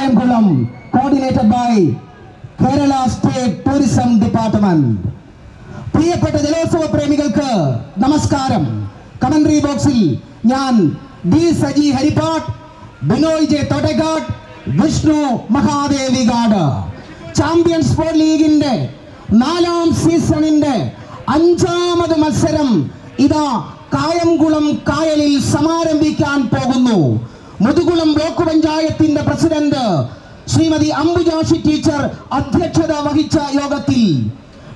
Kayamkulam coordinated by Kerala state tourism department പ്രിയപ്പെട്ട ജലോത്സവ പ്രേമികൾക്ക് നമസ്കാരം. കമന്ററി ബോക്സിൽ ഞാൻ D Saji Harippad Binoy J Thottekkad Vishnu Mahadevikad champions sports ലീഗിന്റെ നാലാം സീസണിന്റെ അഞ്ചാമത് മത്സരം ഇതാ കായംകുളം കായലിൽ സമാരംഭിക്കാൻ പോകുന്നു. മുതുകുളം ബ്ലോക്ക് പഞ്ചായത്തിന്റെ പ്രസിഡന്റ് ശ്രീമതി അംബുജാഷി ടീച്ചർ അധ്യക്ഷത വഹിച്ച യോഗത്തിൽ.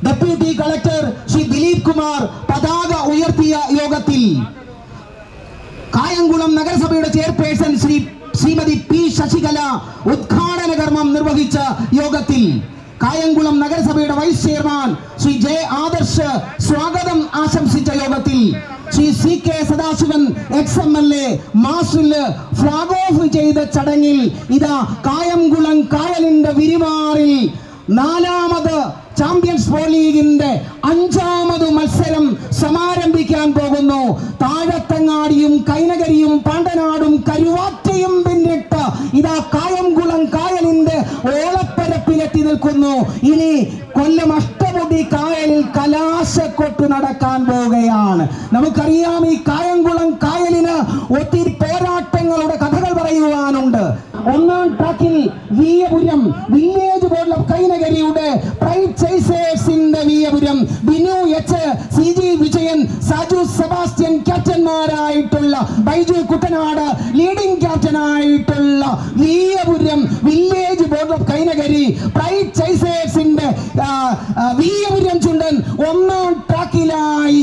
ഡെപ്യൂട്ടി കളക്ടർ ശ്രീ ദിലീപ് കുമാർ പതാക ഉയർത്തിയ യോഗത്തിൽ. കായംകുളം നഗരസഭയുടെ ചെയർപേഴ്സൺ ശ്രീ ശ്രീമതി പി ശശികല ഉദ്ഘാടന കർമ്മം നിർവഹിച്ച യോഗത്തിൽ. കായംകുളം നഗരസഭയുടെ vice chairman Shri J Adarsh സ്വാഗതം ആശംസിച്ച യോഗത്തിൽ Shri C K Sadasivan ex M L A മാസിൽ flag off ചെയ്ത ചടങ്ങിൽ ഇതാ കായംകുളം കായലിന്റെ വിരിമാറിൽ നാലാമത് ചാമ്പ്യൻസ് ബോൾ ലീഗിന്റെ അഞ്ചാമത് മത്സരം സമാരംഭിക്കാൻ പോകുന്നു. താഴത്തങ്ങാടിയും കൈനകരിയും പാണ്ടനാടും കരുവാറ്റയും പിന്നിട്ട് ഇതാ കായംകുളം കായലിന്റെ ഓളപ്പരപ്പിലെത്തി നിൽക്കുന്നു. ഇനി കൊല്ലം അഷ്ടമുടി കായലിൽ കലാശക്കൊട്ട് നടക്കാൻ പോവുകയാണ്. നമുക്കറിയാം ഈ കായംകുളം കായലിന് ഒത്തിരി പോരാട്ടങ്ങളുടെ കഥകൾ പറയുവാനുണ്ട്. ഒന്നാം ട്രാക്കിൽ വീയപുരം വില്ലേജ് ബോർഡ് ഓഫ് കൈനകരിയുടെ pride ചേസേഴ്സിന്റെ Veeyapuram Binu H C G Vijayan Saju Sebastian ക്യാപ്റ്റന്മാരായിട്ടുള്ള Baiju Kuttanad leading ക്യാപ്റ്റനായിട്ടുള്ള Veeyapuram village board of Kainakari pride ചേസേഴ്സിന്റെ ആ, ചുണ്ടൻ ഒന്നാം ട്രാക്കിലായി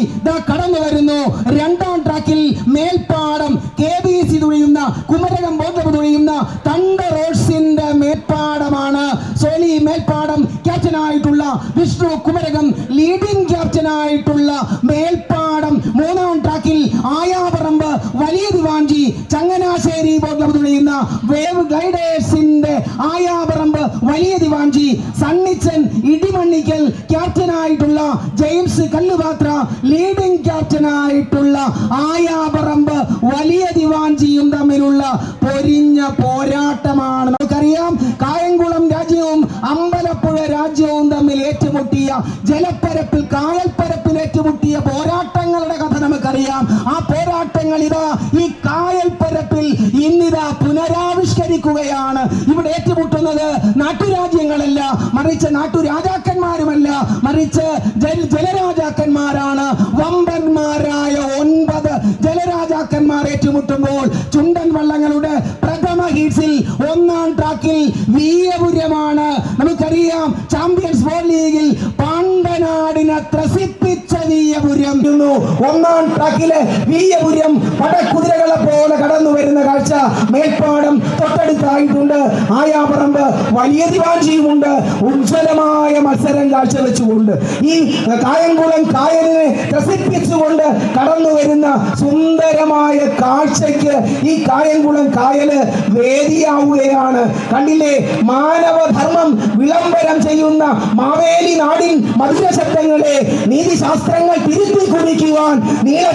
കടന്നു വരുന്നു. രണ്ടാം ട്രാക്കിൽ മേൽപ്പാടം കെ. ബി. സി. തുഴയുന്ന കുമരകം ബോധം തുഴയുന്ന തണ്ട റോഡ്സിന്റെ മേൽപ്പാടമാണ്. സോലി മേൽപ്പാടം ക്യാപ്റ്റനായിട്ടുള്ള വിഷ്ണു കുമരകം ലീഡിംഗ് ക്യാപ്റ്റനായിട്ടുള്ള മേൽപ്പാടം മൂന്നാം ട്രാക്കിൽ ആയാപറമ്പ് വലിയ ദിവാഞ്ചി ചങ്ങനാശ്ശേരി ബോധം തുണിയുന്ന വേവ് ഗൈഡേഴ്സിന്റെ ആയാപറമ്പ് വലിയ ദിവാഞ്ചി സണ്ണിച്ചൻ ഇടിമണ്ണിക്കൽ ക്യാപ്റ്റനായിട്ടുള്ള ജെയിംസ് കല്ലുപാത്ര ലീഡിംഗ് ക്യാപ്റ്റനായിട്ടുള്ള ആയാപറമ്പ് വലിയ ദിവാഞ്ചിയും തമ്മിലുള്ള പൊരിഞ്ഞ പോരാട്ടമാണ്. നമുക്കറിയാം കായംകുളം രാജ്യവും അമ്പലപ്പുഴ രാജ്യവും തമ്മിൽ ഏറ്റുമുട്ടിയ ജലപ്പരപ്പിൽ കായൽപ്പരപ്പിൽ ഏറ്റുമുട്ടിയ പോരാട്ടങ്ങളുടെ കഥ നമുക്കറിയാം. ആ പോരാട്ടങ്ങൾ ഇതാ ഈ കായൽ പരപ്പിൽ ഇന്നിതാ പുനരാവിഷ്കരിക്കുകയാണ്. ഇവിടെ ഏറ്റുമുട്ടുന്നത് നാട്ടുരാജ്യങ്ങളല്ല മറിച്ച് നാട്ടുരാജാക്കന്മാരുമല്ല മറിച്ച് ജലരാജാക്കന്മാരാണ്. വമ്പന്മാരായ ഒൻപത് ജലരാജാക്കന്മാർ ഏറ്റുമുട്ടുമ്പോൾ ചുണ്ടൻ വള്ളങ്ങളുടെ പ്രഥമ ഹീറ്റ്സിൽ ഒന്നാം ട്രാക്കിൽ വീയപുരമാണ് നമുക്കറിയാം ചാമ്പ്യൻസ് ബോൾ ലീഗിൽ പാണ്ടനാടിനെ ത്രസിപ്പിച്ച വീയപുരം ഒന്നാം ട്രാക്കിലെ വീയപുരം പടക്കുതിരകളെ പോലെ കടന്നു വരുന്ന കാഴ്ച മേൽപ്പാടം തൊട്ടടുത്തായിട്ടുണ്ട്. ആയാപറമ്പ് വലിയ ദിവാഞ്ചിയുമുണ്ട്. ഉജ്ജ്വലമായ മത്സരം കാഴ്ചവെച്ചുകൊണ്ട്. ഈ കായംകുളം കായലിനെ ത്രസിപ്പിച്ചുകൊണ്ട് കടന്നു വരുന്ന സുന്ദരമായ കാഴ്ചയ്ക്ക് ഈ കായംകുളം കായൽ വേദിയാവുകയാണ്. കണ്ടില്ലേ? മാനവധർമ്മം വിളംബരം ചെയ്യുന്ന മാവേലി നാടിൻ മധുര ശബ്ദങ്ങളെ നീതിശാസ്ത്രങ്ങൾ തിരുത്തി കുറിക്കുവാൻ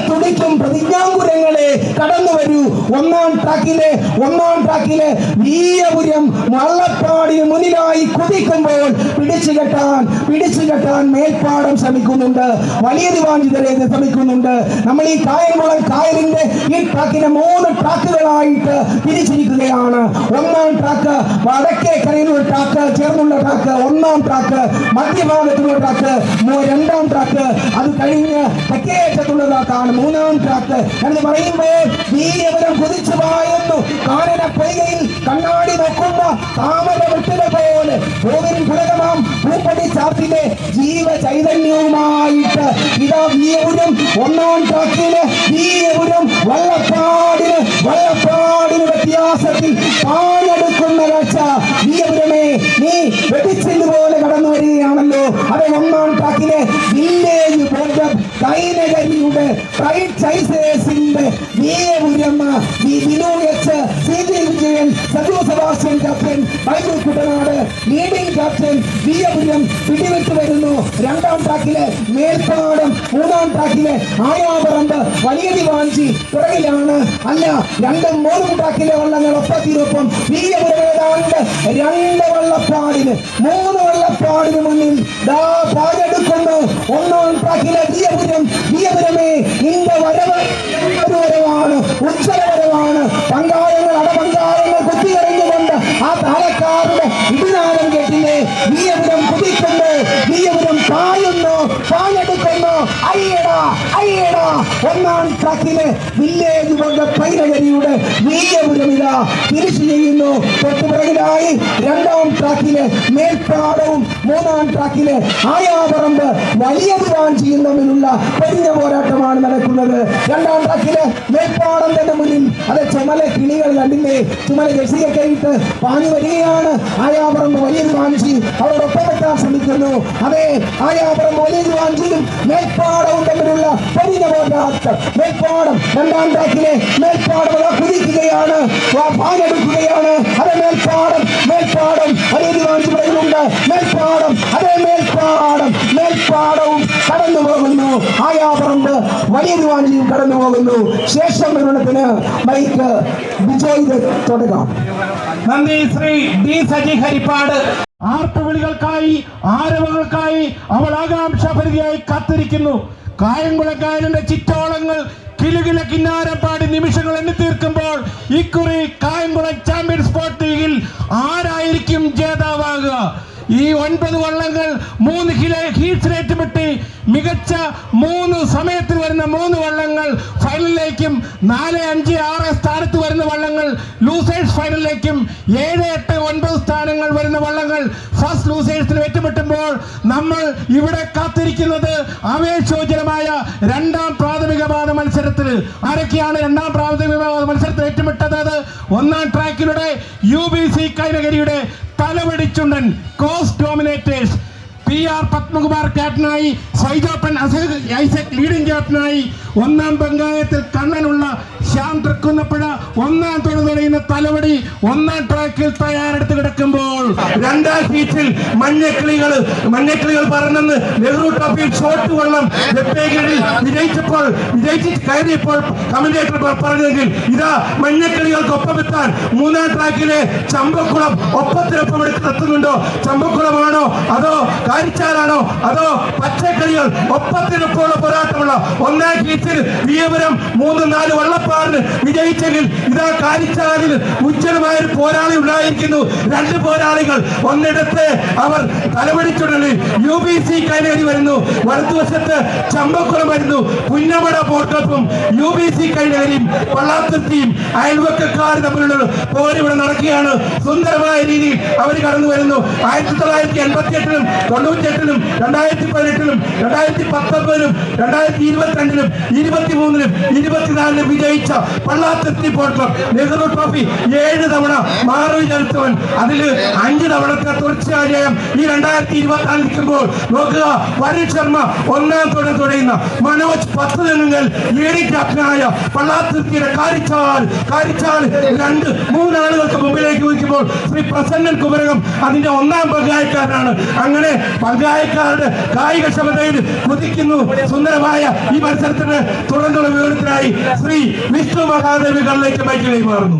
തുടിക്കും പ്രതിജ്ഞാങ്കുരങ്ങളെ കടന്നു വരൂ. ഒന്നാം ട്രാക്കിലെ ഒന്നാം ട്രാക്കിലെ വീയപുരം വള്ളപ്പാടിന് മുന്നിലായി കുതിക്കുമ്പോൾ പിടിച്ചു കെട്ടാൻ പിടിച്ചു കെട്ടാൻ മേൽപ്പാടം ശ്രമിക്കുന്നുണ്ട്. വലിയ ദിവാഞ്ചിതരെ ശ്രമിക്കുന്നുണ്ട്. നമ്മൾ ഈ കായംകുളം കായലിന്റെ ഈ ട്രാക്കിനെ മൂന്ന് ട്രാക്കുകളായിട്ട് തിരിച്ചിരിക്കുകയാണ്. ഒന്നാം ട്രാക്ക് വടക്കേ കരയിലുള്ള ട്രാക്ക് ചേർന്നുള്ള ട്രാക്ക് ഒന്നാം ട്രാക്ക് മധ്യഭാഗത്തുള്ള ട്രാക്ക് രണ്ടാം ട്രാക്ക്. അത് കഴിഞ്ഞ് തെക്കേ അറ്റത്തുള്ള ട്രാക്കാണ്. മൂന്നാം ട്രാക്ക്. എന്ന് പറയുമ്പോൾ വീരപുരം കുതിച്ചു പായുന്നു? കാനന പൊയ്കയിൽ കണ്ണാടി നോക്കുന്ന താമര വെട്ടുകൾ പോലെ. കോവിൻ ഘടകമാം പൂപ്പടി ചാത്തിലെ ജീവ ചൈതന്യവുമായിട്ട്. ഇതാ വീരപുരം ഒന്നാം ട്രാക്കിൽ വീരപുരം വള്ളപ്പാടിന് വള്ളപ്പാടിന് വ്യത്യാസത്തിൽ പാലെടുക്കുന്ന കാഴ്ച വീരപുരമേ നീ വെടിച്ചിൽ പോലെ കടന്നു വരികയാണല്ലോ. അത് ഒന്നാം ട്രാക്കിലെ വില്ലേജ് പോലെ കൈനകരിയുടെ ഫ്രൈഡ് ചൈസേഴ്സിന്റെ നീയപുരം V Vinu H C Vijayan Saju Sebastian captain Bible Kuttanad leading captain Veeyapuram പിടിവിട്ട് വരുന്നു. രണ്ടാം ട്രാക്കിലെ മേൽപ്പാടം മൂന്നാം ട്രാക്കിലെ ആയാപറമ്പ് വലിയ ദിവാഞ്ചി പുറകിലാണ്. അല്ല രണ്ടും മൂന്നും ട്രാക്കിലെ വള്ളങ്ങൾ ഒപ്പത്തിനൊപ്പം വിയപുരം ഏതാണ്ട് രണ്ട് വള്ളപ്പാടിന് മൂന്ന് വള്ളപ്പാടിന് മുന്നിൽ ദാ പാടെടുക്കുന്നു. ഒന്നാം ട്രാക്കിലെ വിയപുരം വിയപുരമേ നിന്റെ വരവ് ഒരു ഉത്സവപരമാണ്. പങ്കാളങ്ങൾ അടപങ്കാളങ്ങൾ കുത്തിയെറിഞ്ഞുകൊണ്ട് ആ താലക്കാരുടെ ഇടിനാരം കേട്ടില്ലേ? വിയപുരം കുതിക്കുന്നു വിയപുരം പായുന്നു. അയ്യടാ അയ്യടാ. ഒന്നാം ട്രാക്കിലെ വില്ലേജ് വക പൈനകരിയുടെ വിയപുരം തിരിച്ചു ചെയ്യുന്നു. തൊട്ടുപിറകിലായി രണ്ടാം ട്രാക്കിലെ മേൽപ്പാടവും മൂന്നാം ട്രാക്കിലെ ആയാപറമ്പ് വലിയ ദിവാഞ്ചിയും തമ്മിലുള്ള പെരിഞ്ഞ പോരാട്ടമാണ് നടക്കുന്നത്. രണ്ടാം ട്രാക്കിലെ മേൽപ്പാടം തന്നെ മുന്നിൽ അത് ചുമല കിളികൾ കണ്ടില്ലേ? ചുമല ജെസിയൊക്കെ ഇട്ട് പാഞ്ഞു വരികയാണ്. ആയാപറമ്പ് വലിയ ദിവാഞ്ചി അവരോടൊപ്പം എത്താൻ ശ്രമിക്കുന്നു. അതെ ആയാപറമ്പ് വലിയ ദിവാഞ്ചിയും മേൽപ്പാടവും തമ്മിലുള്ള പോരാട്ടം മേൽപ്പാടം രണ്ടാം ട്രാക്കിലെ മേൽപ്പാടം അതാ കുതിക്കുകയാണ് ആ പാഞ്ഞെടുക്കുകയാണ് അതെ മേൽപ്പാടം മേൽപ്പാടം വലിയ ദിവാഞ്ചി പറയുന്നുണ്ട്. മേൽപ്പാടം അതേ മേൽപ്പാടം മേൽപ്പാടവും കടന്നു പോകുന്നു. ആയാപറമ്പ് വലിയ ദിവാഞ്ചിയും കടന്നു പോകുന്നു. ശേഷം വിവരണത്തിന് മൈക്ക് വിജയ് തുടരാം നന്ദി ശ്രീ ഡി സജി ഹരിപ്പാട്. ആർപ്പുവിളികൾക്കായി ആരവങ്ങൾക്കായി അവൾ ആകാംക്ഷാഭരിതയായി കാത്തിരിക്കുന്നു. കായംകുളക്കായലിന്റെ ചിറ്റോളങ്ങൾ കിലുകില കിന്നാരം പാടി നിമിഷങ്ങൾ എണ്ണി തീർക്കുമ്പോൾ ഇക്കുറി കായംകുളം ചാമ്പ്യൻസ് സ്പോർട്ട് ലീഗിൽ ആരായിരിക്കും ജേതാവാകുക? ഈ ഒൻപത് വള്ളങ്ങൾ മൂന്ന് കിലോ ഹീറ്റ്സ് ഏറ്റുമുട്ടി മികച്ച മൂന്ന് സമയത്തിൽ വരുന്ന മൂന്ന് വള്ളങ്ങൾ ഫൈനലിലേക്കും നാല് അഞ്ച് ആറ് സ്ഥാനത്ത് വരുന്ന വള്ളങ്ങൾ ലൂസേഴ്സ് ഫൈനലിലേക്കും ഏഴ് എട്ട് ഒൻപത് സ്ഥാനങ്ങൾ വരുന്ന വള്ളങ്ങൾ ഫസ്റ്റ് ലൂസേഴ്സിൽ ഏറ്റുമുട്ടുമ്പോൾ നമ്മൾ ഇവിടെ കാത്തിരിക്കുന്നത് ആവേശോജനമായ രണ്ടാം പ്രാഥമിക പാത മത്സരത്തിൽ. ആരൊക്കെയാണ് രണ്ടാം പ്രാഥമിക പാത മത്സരത്തിൽ ഏറ്റുമുട്ടത് ഒന്നാം ട്രാക്കിലൂടെ യു ബി സി കൈനകരിയുടെ തലവടിച്ചുണ്ടൻ കോസ് ഡോമിനേറ്റേഴ്സ് പി ആർ പത്മകുമാർ ക്യാപ്റ്റനായി. സൈജോപ്പൻ അസഹ് ഐസക് ലീഡിംഗ് ക്യാപ്റ്റനായി ഒന്നാം പങ്കായത്തിൽ കണ്ണനുള്ള ശ്യാം തൃക്കുന്നപ്പുഴ ഒന്നാം തൊടു തുടയുന്ന തലവടി ഒന്നാം ട്രാക്കിൽ തയ്യാറെടുത്ത് കിടക്കുമ്പോൾ രണ്ടാം ഹീറ്റിൽ മഞ്ഞക്കിളികൾ മഞ്ഞക്കിളികൾ പറഞ്ഞെന്ന് നെഹ്റു ട്രോഫിയിൽ ഷോട്ട് വെപ്പേകളിൽ വിജയിച്ചപ്പോൾ വിജയിച്ച് കയറിയപ്പോൾ കമന്റേറ്റർ പറഞ്ഞെങ്കിൽ ഇതാ മഞ്ഞക്കിളികൾക്ക് ഒപ്പമെത്താൻ മൂന്നാം ട്രാക്കിലെ ചമ്പക്കുളം ഒപ്പത്തിനൊപ്പം എടുത്ത് എത്തുന്നുണ്ടോ ചമ്പക്കുളമാണോ? അതോ കാരിച്ചാലാണോ? അതോ പച്ചക്കളികൾ ഒപ്പത്തിനൊപ്പമുള്ള പോരാട്ടമുള്ള ഒന്നാം ഹീറ്റിൽ വിയപുരം മൂന്ന് നാല് വള്ളപ്പാറിന് വിജയിച്ചെങ്കിൽ ഇതാ കാരിച്ചാലിൽ ഉജ്ജ്വലമായ ഒരു പോരാളി ഉണ്ടായിരിക്കുന്നു. രണ്ട് പോരാളികൾ. ഒന്നിടത്ത് അവർ തലപിടിച്ചുടലിൽ യു ബി സി കൈനേരി വരുന്നു. വലതുവശത്ത് ചമ്പക്കുളം വരുന്നു. പുന്നമട പോർട്ടപ്പും യു ബി സി കൈനേരിയും പള്ളാത്തും അയൽവക്കക്കാർ തമ്മിലുള്ള പോരിവിടെ നടക്കുകയാണ്. സുന്ദരമായ രീതിയിൽ അവർ കടന്നു വരുന്നു. ആയിരത്തി തൊള്ളായിരത്തി എൺപത്തി എട്ടിലും തൊണ്ണൂറ്റി എട്ടിലും രണ്ടായിരത്തി പതിനെട്ടിലും രണ്ടായിരത്തി പത്തൊമ്പതിലും രണ്ടായിരത്തി ഇരുപത്തിരണ്ടിലും ഇരുപത്തി മൂന്നിലും ഇരുപത്തിനാലിലും വിജയിച്ച പള്ളാത്തുർത്തി പോർട്ടർ നെഹ്റു ട്രോഫി ഏഴ് തവണ മാറി ചെലുത്തവൻ അതിൽ അഞ്ച് തവണത്തെ തുടർച്ചയായ ഈ രണ്ടായിരത്തി ഇരുപത്തി നിൽക്കുമ്പോൾ നോക്കുക വരുൺ ശർമ്മ ഒന്നാം തുടർ തുടയുന്ന മനോജ് പത്ത് തെങ്ങുകൾ ലേഡി ക്യാപ്റ്റനായ പള്ളാത്തുർത്തിയുടെ കാരിച്ചാൽ കാരിച്ചാൽ രണ്ട് മൂന്നാളുകൾക്ക് മുമ്പിലേക്ക് വയ്ക്കുമ്പോൾ ശ്രീ പ്രസന്നൻ കുമരകം അതിന്റെ ഒന്നാം പങ്കായക്കാരനാണ് അങ്ങനെ പങ്കായക്കാരുടെ കായിക ക്ഷമതയിൽ കുതിക്കുന്നു സുന്ദരമായ ഈ മത്സരത്തിന് തുടർന്നുള്ള വിവരത്തിനായി ശ്രീ വിഷ്ണു മഹാദേവികളിലേക്ക് മൈക്ക് കൈമാറുന്നു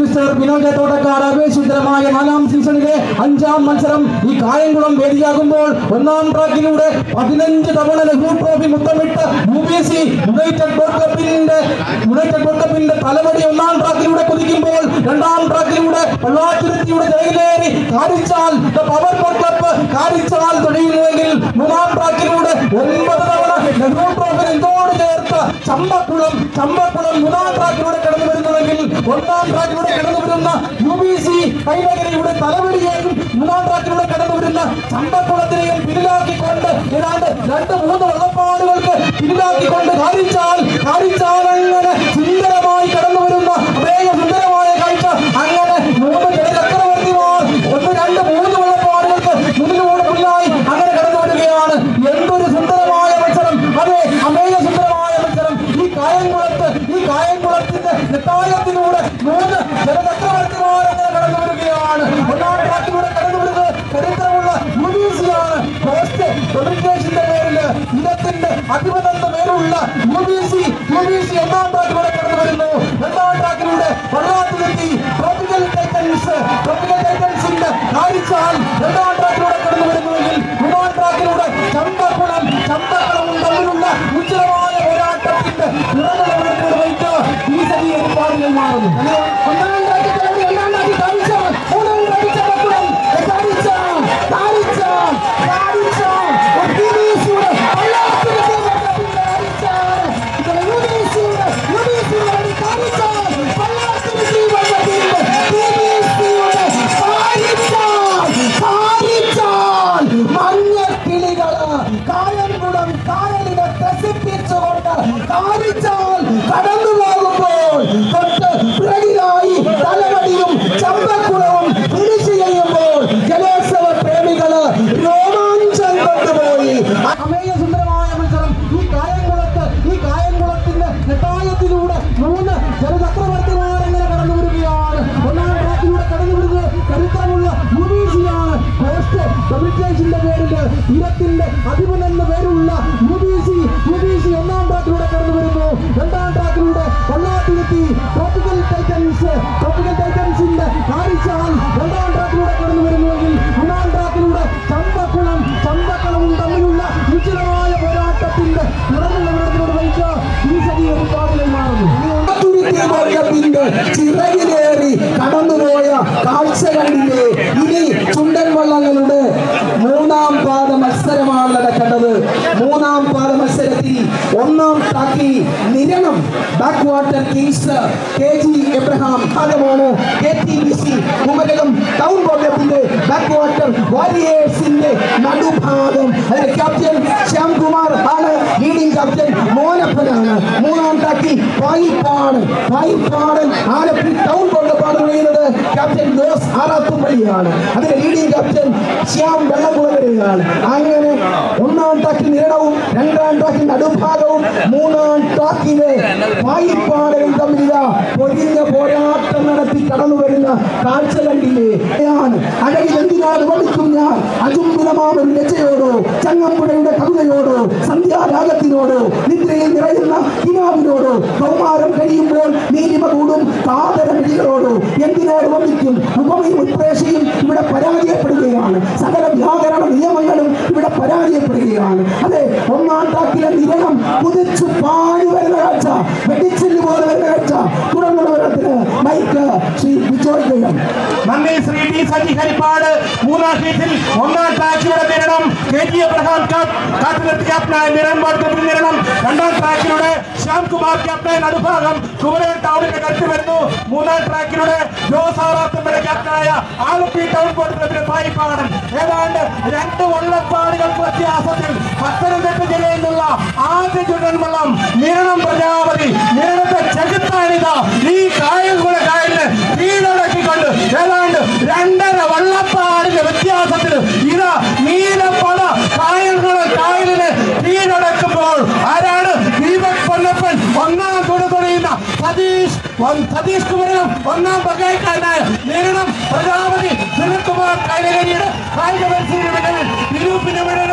മിസ്റ്റർ വിനോദ തോട്ടക്കാട് ആവേശകരമായ നാലാം സീസണിലെ അഞ്ചാം മത്സരം ഈ കായംകുളം വേദിയാകുമ്പോൾ ഒന്നാം ട്രാക്കിലൂടെ പതിനഞ്ച് തവണ Nehru trophy മുത്തമിട്ട് U P S C united world കപ്പിന്റെ യുണൈറ്റഡ് വേൾഡ് കപ്പിന്റെ തലവടി ഒന്നാം ട്രാക്കിലൂടെ കുതിക്കുമ്പോൾ രണ്ടാം ട്രാക്കിലൂടെ വെള്ളാറ്റുരുത്തിയുടെ ജയിലേറി കാരിച്ചാൽ പവർ കപ്പ് കാരിച്ചാൽ തുടയുന്നുവെങ്കിൽ മൂന്നാം ട്രാക്കിലൂടെ ഒൻപത് തവണ നെഹ്റു ട്രോഫി എന്തോട് ചേർത്ത ചമ്പക്കുളം ചമ്പക്കുളം മൂന്നാം ട്രാക്കിലൂടെ കടന്നു വരുന്നതെങ്കിൽ ഒന്നാം ട്രാക്കിലൂടെ കടന്നു വരുന്ന യു ബി സി കൈനഗരയുടെ തലവടിയെയും മൂന്നാം ട്രാക്കിലൂടെ കടന്നു വരുന്ന ചമ്പക്കുളത്തിനെയും പിന്നിലാക്കിക്കൊണ്ട് ഏതാണ്ട് രണ്ട് മൂന്ന് വെള്ളപ്പാടുകൾക്ക് Allah'ım. அதிபதி മത്സരത്തിൽ ഒന്നാം ട്രാക്കിൽ Niranam back water kings K G Abraham ഭാഗമാണ് K T B C Kumarakom town ബോർഡത്തിന്റെ back water വാരിയേഴ്സിന്റെ നടുഭാഗം. അതിന്റെ ക്യാപ്റ്റൻ ശ്യാംകുമാർ ആണ്. ലീഡിംഗ് ക്യാപ്റ്റൻ മോനപ്പനാണ്. മൂന്നാം ട്രാക്കിൽ പായിപ്പാട് പായിപ്പാടൻ ആലപ്പി ടൗൺ കൊണ്ടപ്പാട് പറയുന്നത് ക്യാപ്റ്റൻ ജോസ് ആറാത്തുംപള്ളിയാണ്. അതിന്റെ ലീഡിംഗ് ക്യാപ്റ്റൻ ശ്യാം വെള്ളംകുളകരയാണ് അങ്ങനെ ഒന്നാം ട്രാക്കിൽ നിരണവും രണ്ടാം ട്രാക്കിന്റെ നടുഭാഗവും മൂന്നാം ട്രാക്കിലെ പായിപ്പാടനും തമ്മിലിത പൊരിഞ്ഞ പോരാട്ടം നടത്തി കടന്നു വരുന്ന കാഴ്ച കണ്ടില്ലേ അഴകിൽ എന്തിനാണ് വളിക്കും ഞാൻ? അജുംബുരമാമൊരു രചയോടോ ചങ്ങമ്പുഴയുടെ കവിതയോടോ സന്ധ്യാരാഗത്തിനോടോ നിദ്രയിൽ നിറയുന്ന കിനാവിനോടോ കൗമാരം കഴിയുമ്പോൾ നീലിമ കൂടും കാതരമിടികളോടോ എന്തിനോട് വന്നിക്കും ഉപമയും ഉത്പ്രേക്ഷയും ഇവിടെ പരാജയപ്പെടുകയാണ്. സകല വ്യാകരണ നിയമങ്ങളും ഇവിടെ പരാജയപ്പെടുകയാണ്. അതെ ഒന്നാം താക്കിലെ നിരണം കുതിച്ചു പാഞ്ഞു വരുന്ന കാഴ്ച വെടിച്ചിൽ പോലെ വരുന്ന കാഴ്ച. തുടർന്നുള്ളവരത്തിന് മൈക്ക് ശ്രീ വിജോയ്ക്കയം നന്ദി ശ്രീ ടി സജി ഹരിപ്പാട് മൂന്നാം സീറ്റിൽ ഒന്നാം ട്രാക്കിലൂടെ നിരണം കെ ജി എബ്രഹാം കാട്ടുനിർത്തി ക്യാപ്റ്റനായ നിരൻ വർദ്ധത്തിൽ രണ്ടാം ട്രാക്കിലൂടെ ശ്യാംകുമാർ ക്യാപ്റ്റൻ നടുഭാഗം കുമരൻ ടൗണിന്റെ കരുത്ത് വരുന്നു. മൂന്നാം ട്രാക്കിലൂടെ ജോസ് ആറാത്തമ്പല ക്യാപ്റ്റനായ ആലപ്പി ടൗൺ പോർട്ടിലെ പായിപ്പാടൻ ഏതാണ്ട് രണ്ട് വള്ളപ്പാടുകൾക്ക് വ്യത്യാസത്തിൽ പത്തനംതിട്ട ജില്ലയിൽ നിന്നുള്ള ആദ്യ ചുണ്ടൻവള്ളം നിരണം പ്രജാപതി നിരണത്തെ ചെകുത്താനിത ഈ കായംകുള കായലിന് കീഴടക്കിക്കൊണ്ട് ഏതാണ്ട് രണ്ടര വള്ളപ്പാടിന്റെ വ്യത്യാസത്തിൽ ഇതാ നീലപ്പട കായൽകുള കായലിന് കീഴടക്കുമ്പോൾ ആരാണ്? ദീപക് പൊന്നപ്പൻ ഒന്നാം തുണ തുണിയുന്ന സതീഷ് സതീഷ് കുമരനും ഒന്നാം പകയക്കാരനായ നിരണം പ്രജാപതി സുനിൽകുമാർ കൈലകരിയുടെ കായിക പരിശീലനങ്ങളിൽ നിരൂപിന് വീടുകൾ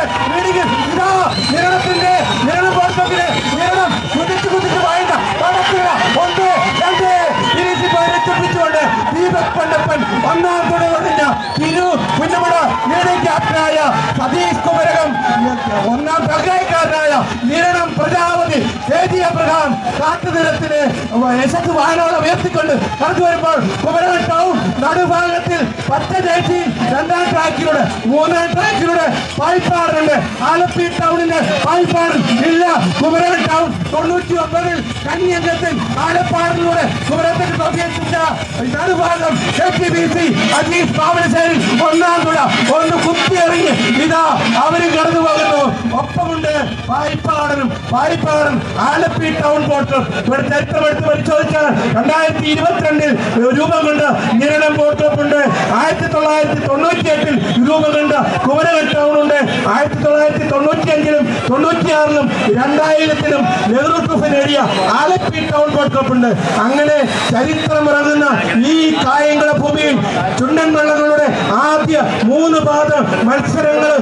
ഇതാ നിരണത്തിന്റെ നിരണം പോർട്ടപ്പിന് നിരണം കുതിച്ച് കുതിച്ച് വായണ്ട നടക്കുക ഒന്ന് രണ്ട് തിരിച്ച് പരിച്ചപ്പിച്ചുകൊണ്ട് ദീപക് പണ്ടപ്പൻ ഒന്നാം തുടങ്ങിയ തിരു കുഞ്ഞുമട ക്യാപ്റ്റനായ സതീഷ് കുമരകം ഒന്നാം പകരക്കാരനായ നിരണം പ്രജാപതി ദേശീയ പ്രധാൻ കാട്ടുനിരത്തിന് യശസ് വാഹനോളം ഉയർത്തിക്കൊണ്ട് കടന്നു വരുമ്പോൾ കുമരകം ടൗൺ നടുഭാഗത്തിൽ പച്ച ജേഴ്സി രണ്ടാം ട്രാക്കിലൂടെ മൂന്നാം ട്രാക്കിലൂടെ പായിപ്പാടുണ്ട് ആലപ്പി ടൗണിന്റെ പായിപ്പാട് ഇല്ല. കുമരകം ടൗൺ തൊണ്ണൂറ്റി ഒമ്പതിൽ കന്യംഗത്തിൽ ആലപ്പാടിലൂടെ കുമരകത്തേക്ക് തൊട്ടിയെത്തിച്ച നടുഭാഗം കെ ടി ഒന്നാം തുഴ ഒന്ന് കുത്തിയെറിഞ്ഞ് ഇതാ അവരും കടന്നു പോകുന്നു. ഒപ്പമുണ്ട് പായിപ്പാടനും പായിപ്പാടൻ ആലപ്പി ടൗൺ കോർട്ട് ഇവിടെ ചരിത്രം എടുത്ത് പരിശോധിച്ചാൽ രണ്ടായിരത്തി ഇരുപത്തിരണ്ടിൽ രൂപം കൊണ്ട് നിരണം കോർട്ടോപ്പുണ്ട് ആയിരത്തി തൊള്ളായിരത്തി തൊണ്ണൂറ്റി എട്ടിൽ രൂപം കൊണ്ട്. കുമരകം ടൗൺ ഉണ്ട്. ആയിരത്തി തൊള്ളായിരത്തി തൊണ്ണൂറ്റി അഞ്ചിലും തൊണ്ണൂറ്റിയാറിലും രണ്ടായിരത്തിലും നെഹ്റു ട്രോഫി നേടിയ ആലപ്പി ടൗൺ കോർട്ട് ഉണ്ട്. അങ്ങനെ ചരിത്രം ഇറങ്ങുന്ന ഈ കായംകുള ഭൂമിയിൽ ചുണ്ടൻ വള്ളങ്ങളുടെ ആദ്യ മൂന്ന് പാദ മത്സരങ്ങൾ